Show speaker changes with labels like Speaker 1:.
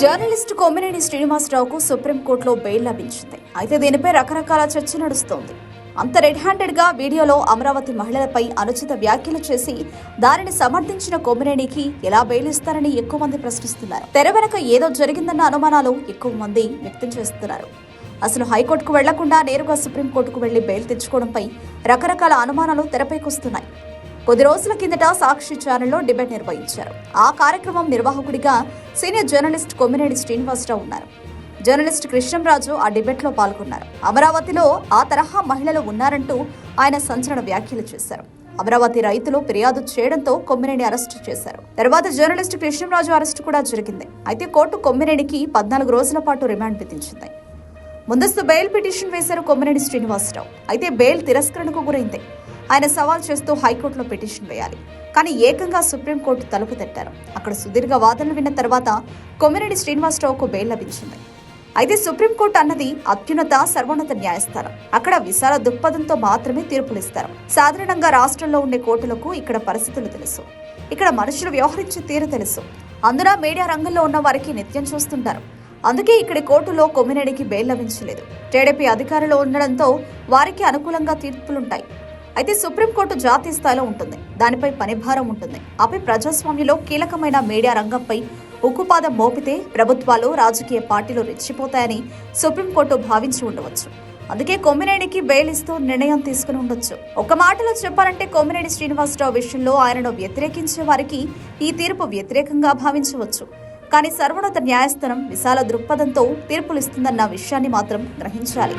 Speaker 1: Journalist Kommineni శ్రీనివాసరావుకు సుప్రీంకోర్టులో bail లభించింది. అయితే దీనిపై రకరకాల చర్చ నడుస్తోంది. అంత రెడ్ హ్యాండెడ్గా వీడియోలో అమరావతి మహిళలపై అనుచిత వ్యాఖ్యలు చేసి దానిని సమర్థించిన కొమ్మినేనికి ఎలా బెయిల్ ఇస్తారని ఎక్కువ మంది ప్రశ్నిస్తున్నారు. తెర వెనక ఏదో జరిగిందన్న అనుమానాలు ఎక్కువ మంది వ్యక్తం చేస్తున్నారు. అసలు హైకోర్టుకు వెళ్ళకుండా నేరుగా సుప్రీంకోర్టుకు వెళ్ళి బెయిల్ తెచ్చుకోవడంపై రకరకాల అనుమానాలు తెరపైకొస్తున్నాయి కొద్ది రోజుల కిందట సాక్షి ఛానల్లో డిబేట్ నిర్వహించారు. ఆ కార్యక్రమం నిర్వాహకుడిగా సీనియర్ జర్నలిస్ట్ కొమ్మినేని శ్రీనివాసరావు ఉన్నారు. జర్నలిస్ట్ కృష్ణంరాజు ఆ డిబేట్లో పాల్గొన్నారు. అమరావతిలో ఆ తరహా మహిళలు ఉన్నారంటూ ఆయన సంచలన వ్యాఖ్యలు చేశారు. అమరావతి రైతులు ఫిర్యాదు చేయడంతో కొమ్మినేని అరెస్టు చేశారు. తర్వాత జర్నలిస్ట్ కృష్ణంరాజు అరెస్టు కూడా జరిగింది. అయితే కోర్టు కొమ్మినేనికి పద్నాలుగు రోజుల పాటు రిమాండ్ విధించింది. ముందస్తు బెయిల్ పిటిషన్ వేశారు కొమ్మినేని శ్రీనివాసరావు. అయితే బెయిల్ తిరస్కరణకు గురైంది. ఆయన సవాల్ చేస్తూ హైకోర్టులో పిటిషన్ వేయాలి. కానీ ఏకంగా సుప్రీంకోర్టు తలుపు తట్టారు. అక్కడ సుదీర్ఘ వాదనలు విన్న తర్వాత కొమ్మిరెడ్డి శ్రీనివాసరావుకు బెయిల్ లభించింది. అయితే సుప్రీంకోర్టు అన్నది అత్యున్నత సర్వోన్నత న్యాయస్థానం. అక్కడ విశాల దృక్పథంతో మాత్రమే తీర్పులు ఇస్తారు సాధారణంగా రాష్ట్రంలో ఉండే కోర్టులకు ఇక్కడ పరిస్థితులు తెలుసు. ఇక్కడ మనుషులు వ్యవహరించే తీరు తెలుసు. అందున మీడియా రంగంలో ఉన్న వారికి నిత్యం చూస్తుంటారు. అందుకే ఇక్కడి కోర్టులో కొమ్మినేడికి బెయిల్ లభించలేదు. టీడీపీ అధికారంలో ఉండడంతో వారికి అనుకూలంగా తీర్పులుంటాయి. అయితే సుప్రీంకోర్టు జాతీయ స్థాయిలో ఉంటుంది. దానిపై పనిభారం ఉంటుంది. ఆపై ప్రజాస్వామ్యంలో కీలకమైన మీడియా రంగంపై ఉక్కుపాదం మోపితే ప్రభుత్వాలు రాజకీయ పార్టీలు రెచ్చిపోతాయని సుప్రీంకోర్టు భావించి ఉండవచ్చు. అందుకే కొమ్మినేనికి బెయిల్ ఇస్తూ నిర్ణయం తీసుకుని ఉండొచ్చు. ఒక మాటలో చెప్పాలంటే కొమ్మినేని శ్రీనివాసరావు విషయంలో ఆయనను వ్యతిరేకించే వారికి ఈ తీర్పు వ్యతిరేకంగా భావించవచ్చు. కానీ సర్వోన్నత న్యాయస్థానం విశాల దృక్పథంతో తీర్పులిస్తుందన్న విషయాన్ని మాత్రం గ్రహించాలి.